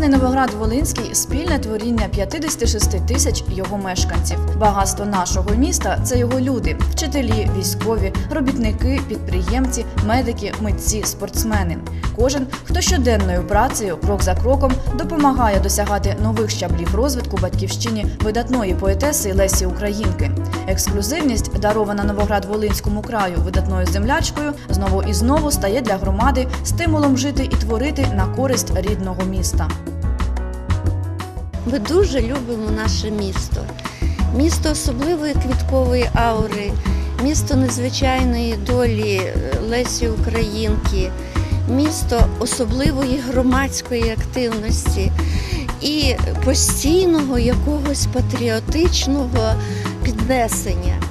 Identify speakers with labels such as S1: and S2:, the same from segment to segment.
S1: Сучасний Новоград Волинський спільне творіння 56 тисяч його мешканців. Багатство нашого міста це його люди: вчителі, військові, робітники, підприємці, медики, митці, спортсмени. Кожен, хто щоденною працею, крок за кроком, допомагає досягати нових щаблів розвитку батьківщині видатної поетеси Лесі Українки. Ексклюзивність, дарована Новоград-Волинському краю видатною землячкою, знову і знову стає для громади стимулом жити і творити на користь рідного міста.
S2: Ми дуже любимо наше місто. Місто особливої квіткової аури, місто незвичайної долі е, Лесі Українки, місто особливої громадської активності і постійного якогось патріотичного піднесення.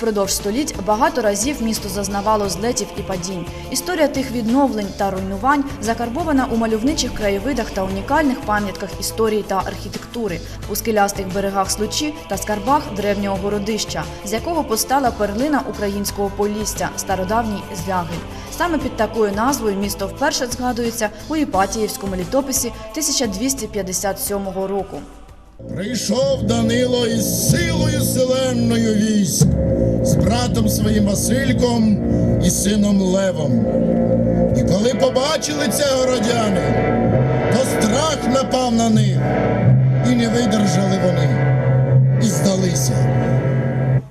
S1: Впродовж століть багато разів місто зазнавало злетів і падінь. Історія тих відновлень та руйнувань закарбована у мальовничих краєвидах та унікальних пам'ятках історії та архітектури, у скелястих берегах случі та скарбах древнього городища, з якого постала перлина українського полісся стародавній звягель. Саме під такою назвою місто вперше згадується у Іпатіївському літописі 1257 року.
S3: Прийшов Данило із силою селенною військ, з братом своїм Васильком і сином Левом. І коли побачили це городяни, то страх напав на них, і не видержали вони, і здалися.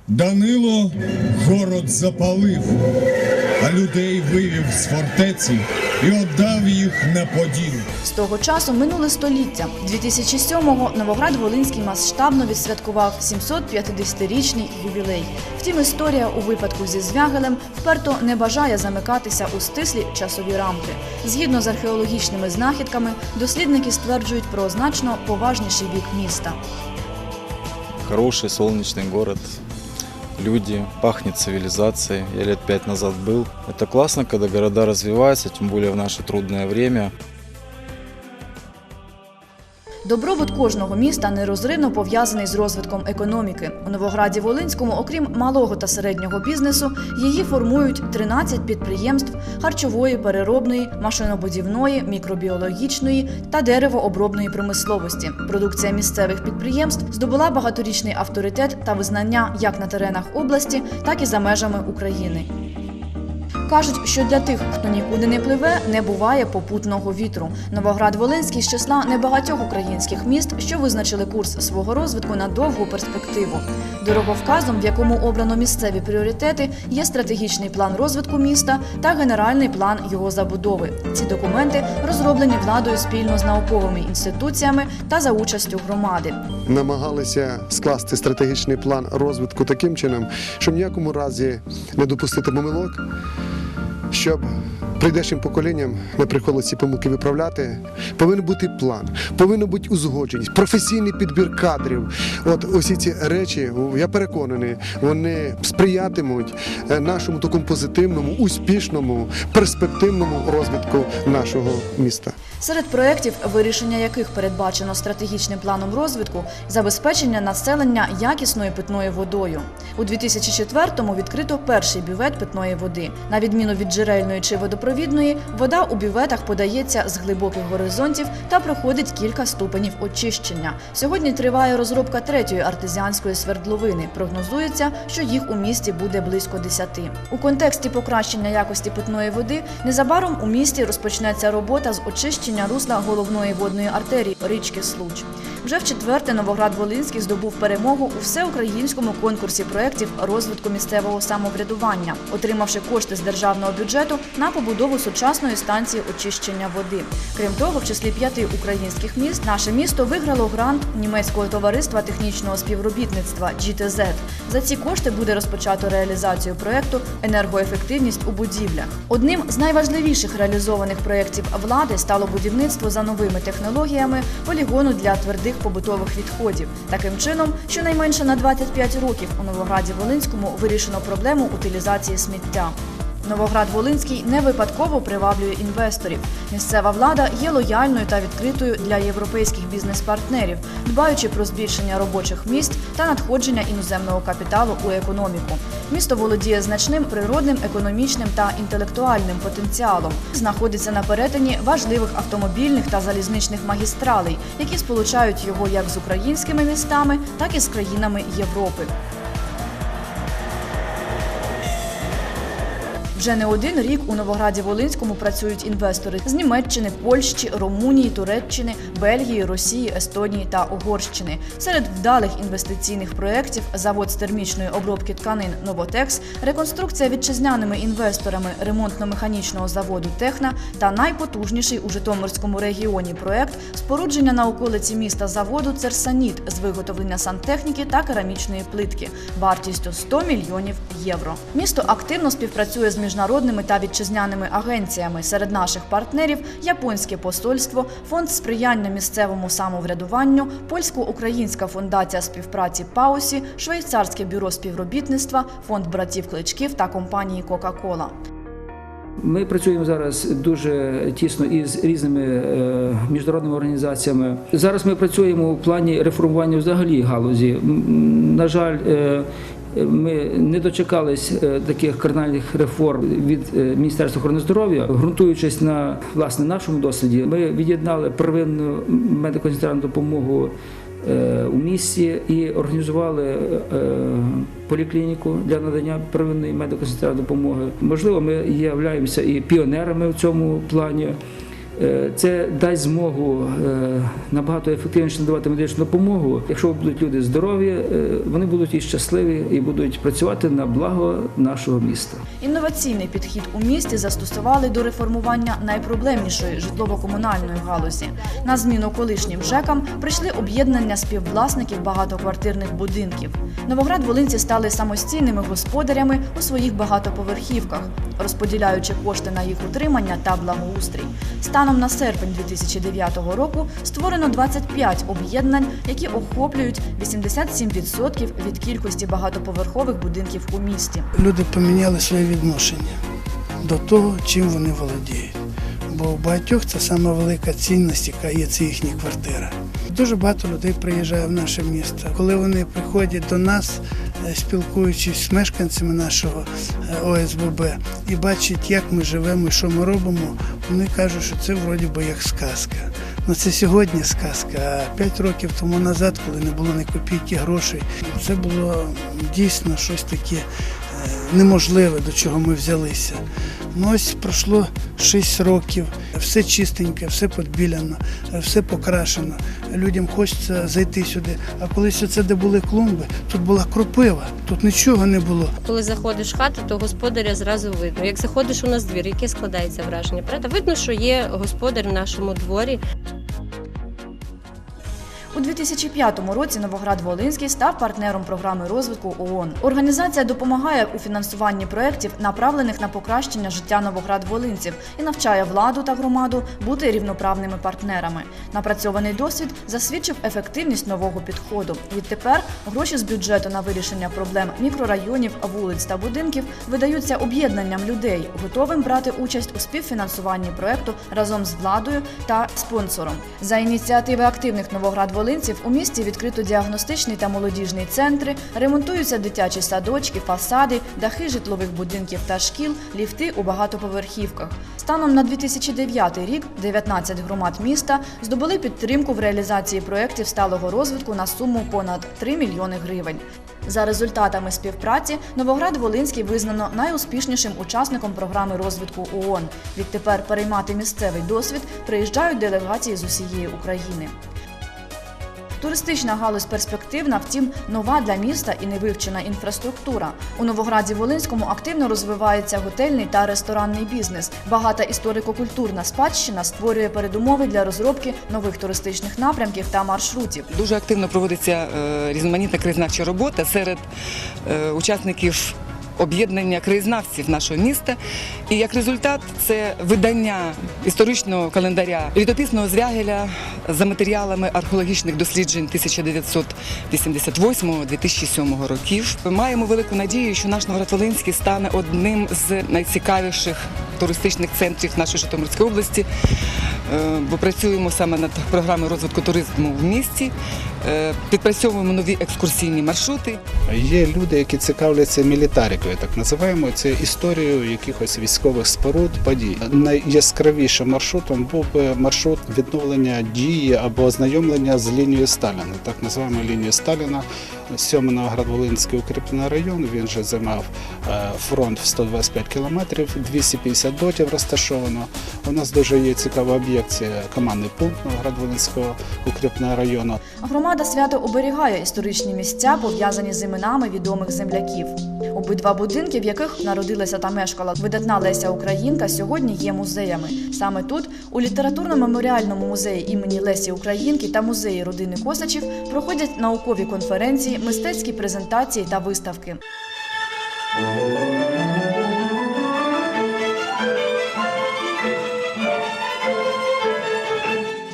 S4: Данило город запалив, а людей вивів з фортеці і віддав їх на поділ.
S1: З того часу минуле століття. 2007-го Новоград-Волинський масштабно відсвяткував 750-річний ювілей. Втім, історія у випадку зі Звягелем вперто не бажає замикатися у стислі часові рамки. Згідно з археологічними знахідками, дослідники стверджують про значно поважніший вік міста.
S5: Хороший солнечный город, люди, пахнет цивилизацией. Я лет пять назад был. Это классно, когда города развиваются, тем более в наше трудное время.
S1: Добробут кожного міста нерозривно пов'язаний з розвитком економіки. У Новограді Волинському, окрім малого та середнього бізнесу, її формують 13 підприємств харчової, переробної, машинобудівної, мікробіологічної та деревообробної промисловості. Продукція місцевих підприємств здобула багаторічний авторитет та визнання як на теренах області, так і за межами України. Кажуть, що для тих, хто нікуди не пливе, не буває попутного вітру. Новоград-Волинський з числа небагатьох українських міст, що визначили курс свого розвитку на довгу перспективу. Дороговказом, в якому обрано місцеві пріоритети, є стратегічний план розвитку міста та генеральний план його забудови. Ці документи розроблені владою спільно з науковими інституціями та за участю громади.
S6: намагалися скласти стратегічний план розвитку таким чином, щоб ніякому разі не допустити помилок, щоб прийдешнім поколінням не приходилось ці помилки виправляти. Повинен бути план, повинна бути узгодженість, професійний підбір кадрів. От усі ці речі, я переконаний, вони сприятимуть е, нашому такому позитивному, успішному, перспективному розвитку нашого міста.
S1: Серед проєктів, вирішення яких передбачено стратегічним планом розвитку, забезпечення населення якісною питною водою. У 2004-му відкрито перший бювет питної води. На відміну від джерельної чи водопровідної, вода у бюветах подається з глибоких горизонтів та проходить кілька ступенів очищення. Сьогодні триває розробка третьої артезіанської свердловини. Прогнозується, що їх у місті буде близько 10. У контексті покращення якості питної води незабаром у місті розпочнеться робота з очищення русла головної водної артерії річки Случ. Вже в четверте Новоград-Волинський здобув перемогу у всеукраїнському конкурсі проєктів розвитку місцевого самоврядування, отримавши кошти з державного бюджету на побудову сучасної станції очищення води. Крім того, в числі п'яти українських міст наше місто виграло грант німецького товариства технічного співробітництва GTZ. За ці кошти буде розпочато реалізацію проєкту енергоефективність у будівлях. Одним з найважливіших реалізованих проєктів влади стало будівництво за новими технологіями полігону для твердих побутових відходів. Таким чином, щонайменше на 25 років у Новограді Волинському вирішено проблему утилізації сміття. Новоград-Волинський не випадково приваблює інвесторів. Місцева влада є лояльною та відкритою для європейських бізнес-партнерів, дбаючи про збільшення робочих місць та надходження іноземного капіталу у економіку. Місто володіє значним природним, економічним та інтелектуальним потенціалом. Знаходиться на перетині важливих автомобільних та залізничних магістралей, які сполучають його як з українськими містами, так і з країнами Європи. Вже не один рік у Новограді Волинському працюють інвестори з Німеччини, Польщі, Румунії, Туреччини, Бельгії, Росії, Естонії та Угорщини. Серед вдалих інвестиційних проєктів завод з термічної обробки тканин Новотекс, реконструкція вітчизняними інвесторами ремонтно-механічного заводу Техна та найпотужніший у Житомирському регіоні проєкт спорудження на околиці міста заводу Церсаніт з виготовлення сантехніки та керамічної плитки вартістю 100 мільйонів євро. Місто активно співпрацює з міжнародними та вітчизняними агенціями. Серед наших партнерів японське посольство, фонд сприяння місцевому самоврядуванню, польсько-українська фундація співпраці Паусі, швейцарське бюро співробітництва, фонд братів Кличків та компанії Кока-Кола.
S7: Ми працюємо зараз дуже тісно із різними е, міжнародними організаціями. Зараз ми працюємо у плані реформування взагалі галузі. На жаль, е, ми не дочекались е, таких кардинальних реформ від е, Міністерства охорони здоров'я. Ґрунтуючись на власне нашому досвіді, ми від'єднали первинну медико-санітарну допомогу е, у місті і організували поліклініку для надання первинної медико-санітарної допомоги. Можливо, ми являємося і піонерами в цьому плані. Е, Це дасть змогу е, набагато ефективніше надавати медичну допомогу. Якщо будуть люди здорові, е, вони будуть і щасливі і будуть працювати на благо нашого міста.
S1: Інноваційний підхід у місті застосували до реформування найпроблемнішої житлово-комунальної галузі. На зміну колишнім ЖЕКам прийшли об'єднання співвласників багатоквартирних будинків. Новоград-Волинці стали самостійними господарями у своїх багатоповерхівках, розподіляючи кошти на їх утримання та благоустрій. Станом на серпень 2009 року створено 25 об'єднань, які охоплюють 87% від кількості багатоповерхових будинків у місті.
S8: люди поміняли своє відношення до того, чим вони володіють. Бо у багатьох це сама велика цінність, яка є це їхня квартира. Дуже багато людей приїжджає в наше місто. Коли вони приходять до нас, спілкуючись з мешканцями нашого е, ОСББ, і бачать, як ми живемо і що ми робимо, вони кажуть, що це вроді би як сказка. Ну це сьогодні сказка. А п'ять років тому назад, коли не було ні копійки грошей, це було дійсно щось таке е, неможливе, до чого ми взялися. Ну ось пройшло 6 років, все чистеньке, все подбіляно, все покрашено. Людям хочеться зайти сюди. А колись оце, де були клумби, тут була кропива, тут нічого не було.
S9: Коли заходиш в хату, то господаря зразу видно. Як заходиш у нас двір, яке складається враження? Правда, видно, що є господар в нашому дворі.
S1: У 2005 році Новоград-Волинський став партнером програми розвитку ООН. Організація допомагає у фінансуванні проєктів, направлених на покращення життя новоград-волинців, і навчає владу та громаду бути рівноправними партнерами. Напрацьований досвід засвідчив ефективність нового підходу. Відтепер гроші з бюджету на вирішення проблем мікрорайонів, вулиць та будинків видаються об'єднанням людей, готовим брати участь у співфінансуванні проєкту разом з владою та спонсором. За ініціативи активних новоград-волинців у місті відкрито діагностичний та молодіжний центри, ремонтуються дитячі садочки, фасади, дахи житлових будинків та шкіл, ліфти у багатоповерхівках. Станом на 2009 рік 19 громад міста здобули підтримку в реалізації проєктів сталого розвитку на суму понад 3 мільйони гривень. За результатами співпраці Новоград-Волинський визнано найуспішнішим учасником програми розвитку ООН. Відтепер переймати місцевий досвід приїжджають делегації з усієї України. Туристична галузь перспективна, втім, нова для міста і невивчена інфраструктура. У Новограді Волинському активно розвивається готельний та ресторанний бізнес. Багата історико-культурна спадщина створює передумови для розробки нових туристичних напрямків та маршрутів.
S10: Дуже активно проводиться е, різноманітна краєзнавча робота серед е, учасників об'єднання краєзнавців нашого міста. І як результат, це видання історичного календаря літописного звягеля за матеріалами археологічних досліджень 1988-2007 років. Маємо велику надію, що наш Новоград-Волинський стане одним з найцікавіших туристичних центрів нашої Житомирської області, бо працюємо саме над програмою розвитку туризму в місті, Е, підпрацьовуємо нові екскурсійні маршрути.
S11: Є люди, які цікавляться мілітарикою, так називаємо це історією якихось військових споруд, подій. Найяскравішим маршрутом був би маршрут відновлення дії або ознайомлення з лінією Сталіна, так називаємо лінію Сталіна. Сьомий Новоград-Волинський укріплений район. Він вже займав е, фронт в 125 кілометрів, 250 дотів розташовано. У нас дуже є цікава об'єкт, це командний пункт Новоград-Волинського укріпленого району.
S1: Громада свято оберігає історичні місця, пов'язані з іменами відомих земляків. Обидва будинки, в яких народилася та мешкала видатна Леся Українка, сьогодні є музеями. Саме тут, у літературно-меморіальному музеї імені Лесі Українки та музеї родини Косачів, проходять наукові конференції, мистецькі презентації та виставки.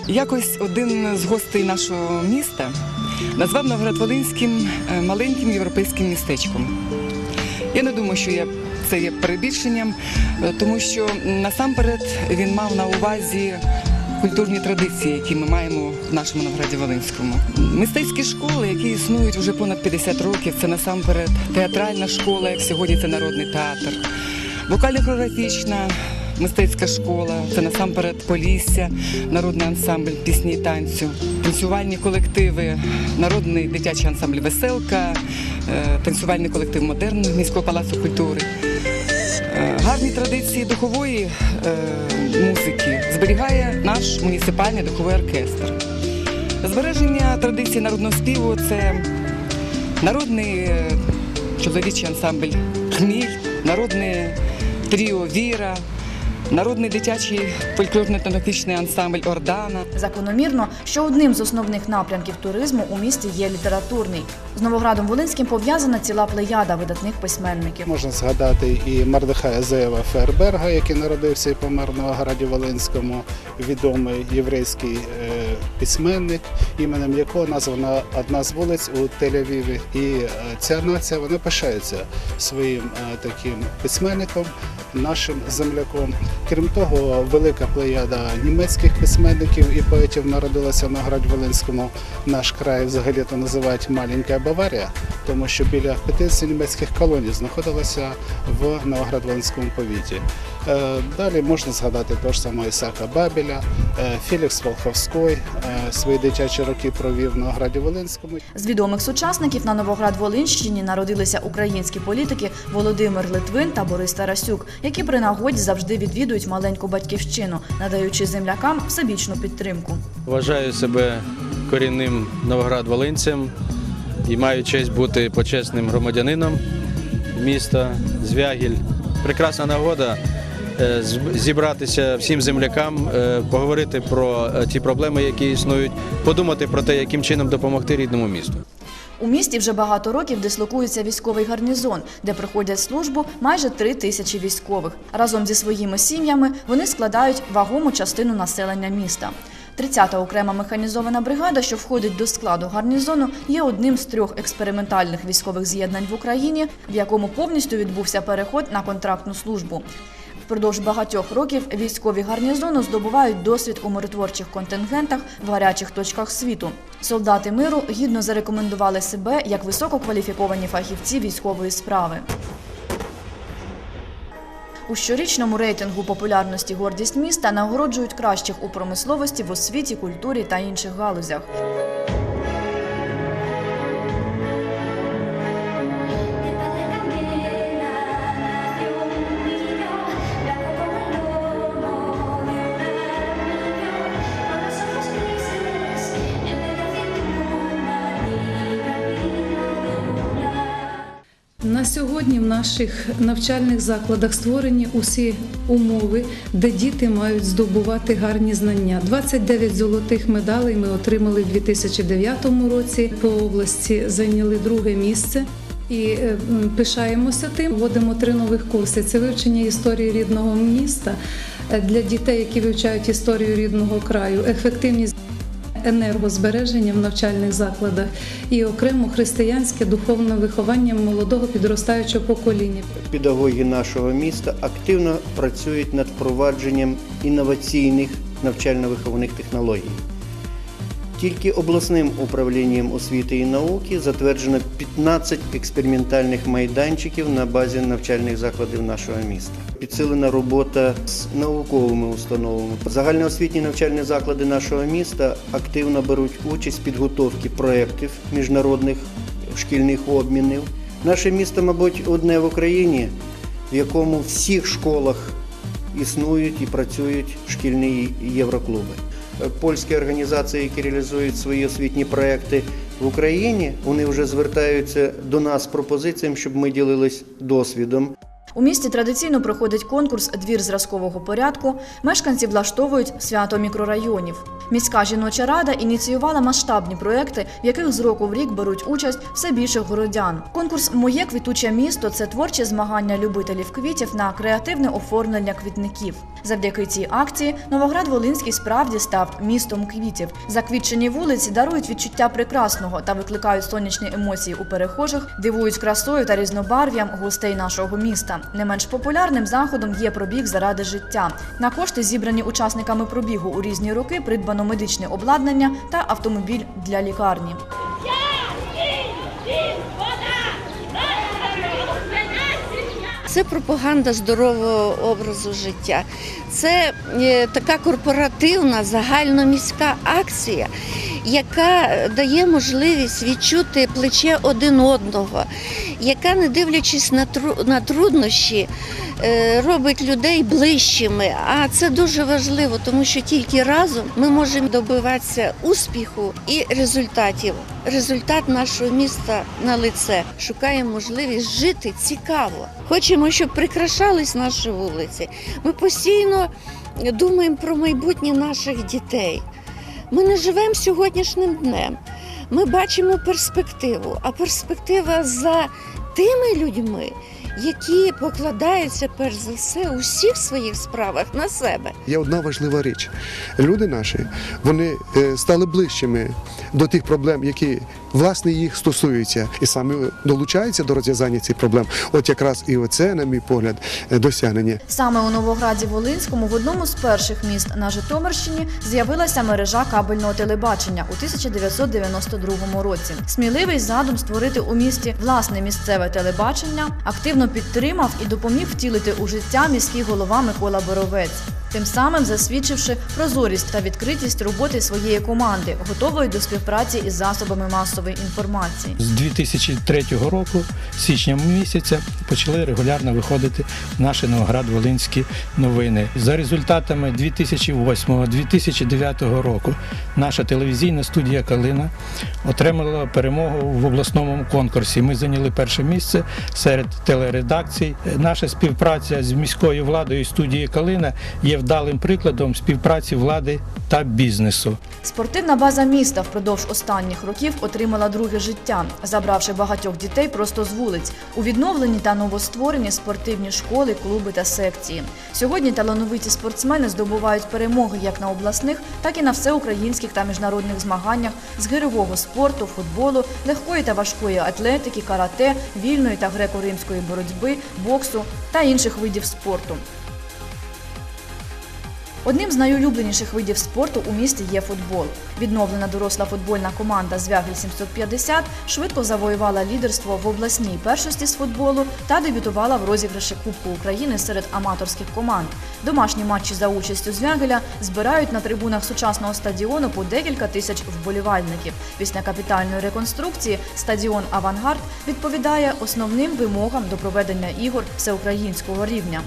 S10: Якось один з гостей нашого міста назвав Новгород-Волинським е, маленьким європейським містечком. Я не думаю, що це є перебільшенням, е, тому що насамперед він мав на увазі культурні традиції, які ми маємо в нашому Новграді Волинському. Мистецькі школи, які існують вже понад 50 років, це насамперед театральна школа, як сьогодні це народний театр, вокально-хореографічна мистецька школа, це насамперед Полісся, народний ансамбль пісні і танцю, танцювальні колективи, народний дитячий ансамбль Веселка, е, танцювальний колектив Модерн міського палацу культури. Е, Гарні традиції духової е, музики зберігає наш муніципальний духовий оркестр. Збереження традицій народного співу це народний е, чоловічий ансамбль Хміль, народне тріо Віра, народний дитячий фольклорно-етнографічний ансамбль Ордана.
S1: Закономірно, що одним з основних напрямків туризму у місті є літературний. З Новоградом Волинським пов'язана ціла плеяда видатних письменників.
S11: Можна згадати і Мардихая Зеєва Ферберга, який народився і помер в Новограді Волинському, відомий єврейський е, письменник, іменем якого названа одна з вулиць у Тель-Авіві. І е, ця нація вона пишається своїм е, таким письменником, нашим земляком. Крім того, велика плеяда німецьких письменників і поетів народилася в Новограді Волинському. Наш край взагалі то називають маленька Баварія, тому що біля 50 німецьких колоній знаходилася в Новоград-Волинському повіті. Е, Далі можна згадати того ж самого Ісака Бабеля, е, Фелікс Волховський е, свої дитячі роки провів в Новограді Волинському.
S1: З відомих сучасників на Новоград-Волинщині народилися українські політики Володимир Литвин та Борис Тарасюк, які при нагоді завжди відвідують маленьку батьківщину, надаючи землякам всебічну підтримку.
S12: Вважаю себе корінним новоград-волинцем і маю честь бути почесним громадянином міста Звягіль. Прекрасна нагода зібратися всім землякам, е, поговорити про е, ті проблеми, які існують, подумати про те, яким чином допомогти рідному місту.
S1: У місті вже багато років дислокується військовий гарнізон, де проходять службу майже три тисячі військових. Разом зі своїми сім'ями вони складають вагому частину населення міста. 30-та окрема механізована бригада, що входить до складу гарнізону, є одним з трьох експериментальних військових з'єднань в Україні, в якому повністю відбувся переход на контрактну службу. Впродовж багатьох років військові гарнізону здобувають досвід у миротворчих контингентах в гарячих точках світу. Солдати миру гідно зарекомендували себе як висококваліфіковані фахівці військової справи. У щорічному рейтингу популярності гордість міста нагороджують кращих у промисловості, в освіті, культурі та інших галузях.
S13: Сьогодні в наших навчальних закладах створені усі умови, де діти мають здобувати гарні знання. 29 золотих медалей ми отримали в 2009 році. По області зайняли друге місце. І е, пишаємося тим. Вводимо три нових курси: це вивчення історії рідного міста е, для дітей, які вивчають історію рідного краю, ефективність енергозбереження в навчальних закладах і окремо християнське духовне виховання молодого підростаючого покоління.
S14: Педагоги нашого міста активно працюють над впровадженням інноваційних навчально-виховних технологій. Тільки обласним управлінням освіти і науки затверджено 15 експериментальних майданчиків на базі навчальних закладів нашого міста. Підсилена робота з науковими установами. Загальноосвітні навчальні заклади нашого міста активно беруть участь в підготовці проєктів міжнародних шкільних обмінів. Наше місто, мабуть, одне в Україні, в якому в всіх школах існують і працюють шкільні євроклуби. Польські організації, які реалізують свої освітні проекти в Україні, вони вже звертаються до нас з пропозиціями, щоб ми ділились досвідом.
S1: У місті традиційно проходить конкурс Двір зразкового порядку. Мешканці влаштовують свято мікрорайонів. Міська жіноча рада ініціювала масштабні проекти, в яких з року в рік беруть участь все більше городян. Конкурс Моє квітуче місто це творчі змагання любителів квітів на креативне оформлення квітників. Завдяки цій акції Новоград Волинський справді став містом квітів. Заквітчені вулиці дарують відчуття прекрасного та викликають сонячні емоції у перехожих, дивують красою та різнобарв'ям гостей нашого міста. Не менш популярним заходом є пробіг заради життя. На кошти, зібрані учасниками пробігу у різні роки, придбано медичне обладнання та автомобіль для лікарні.
S2: Це пропаганда здорового образу життя. Це е, така корпоративна загальноміська акція, яка дає можливість відчути плече один одного, яка, не дивлячись на, на труднощі, е, робить людей ближчими. А це дуже важливо, тому що тільки разом ми можемо добиватися успіху і результатів. Результат нашого міста на лице. Шукаємо можливість жити цікаво. Хочемо, щоб прикрашались наші вулиці. Ми постійно думаємо про майбутнє наших дітей. Ми не живемо сьогоднішнім днем. Ми бачимо перспективу, а перспектива за тими людьми, які покладаються перш за все у всіх своїх справах на себе.
S6: Є одна важлива річ. Люди наші вони е, стали ближчими до тих проблем, які власне їх стосуються, і саме долучаються до розв'язання цих проблем. От якраз і оце, на мій погляд, е, досягнення.
S1: Саме у Новограді Волинському в одному з перших міст на Житомирщині з'явилася мережа кабельного телебачення у 1992 році. Сміливий задум створити у місті власне місцеве телебачення активно підтримав і допоміг втілити у життя міський голова Микола Боровець. Тим самим засвідчивши прозорість та відкритість роботи своєї команди, готової до співпраці із засобами масової інформації.
S15: З 2003 року, січня місяця, почали регулярно виходити наші Новоград-Волинські новини. За результатами 2008-2009 року наша телевізійна студія Калина отримала перемогу в обласному конкурсі. Ми зайняли перше місце серед телередакцій. Наша співпраця з міською владою і студією Калина є вдалим прикладом співпраці влади та бізнесу.
S1: Спортивна база міста впродовж останніх років отримала друге життя, забравши багатьох дітей просто з вулиць у відновлені та новостворені спортивні школи, клуби та секції. Сьогодні талановиті спортсмени здобувають перемоги як на обласних, так і на всеукраїнських та міжнародних змаганнях з гирьового спорту, футболу, легкої та важкої атлетики, карате, вільної та греко-римської боротьби, боксу та інших видів спорту. Одним з найулюбленіших видів спорту у місті є футбол. Відновлена доросла футбольна команда Звягель 750 швидко завоювала лідерство в обласній першості з футболу та дебютувала в розіграші Кубку України серед аматорських команд. Домашні матчі за участю Звягеля збирають на трибунах сучасного стадіону по декілька тисяч вболівальників. Після капітальної реконструкції стадіон Авангард відповідає основним вимогам до проведення ігор всеукраїнського рівня.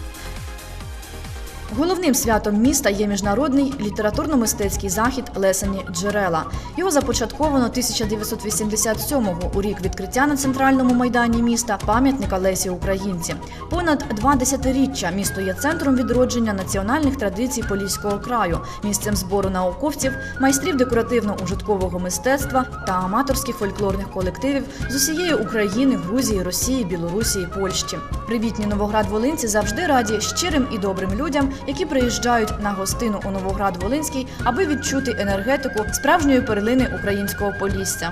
S1: Головним святом міста є міжнародний літературно-мистецький захід Лесені джерела. Його започатковано 1987-го у рік відкриття на центральному майдані міста пам'ятника Лесі Українці. Понад два десятиріччя місто є центром відродження національних традицій Поліського краю, місцем збору науковців, майстрів декоративно-ужиткового мистецтва та аматорських фольклорних колективів з усієї України, Грузії, Росії, Білорусі і Польщі. Привітні Новоград-Волинці завжди раді щирим і добрим людям, які приїжджають на гостину у Новоград-Волинський, аби відчути енергетику справжньої перлини українського полісся.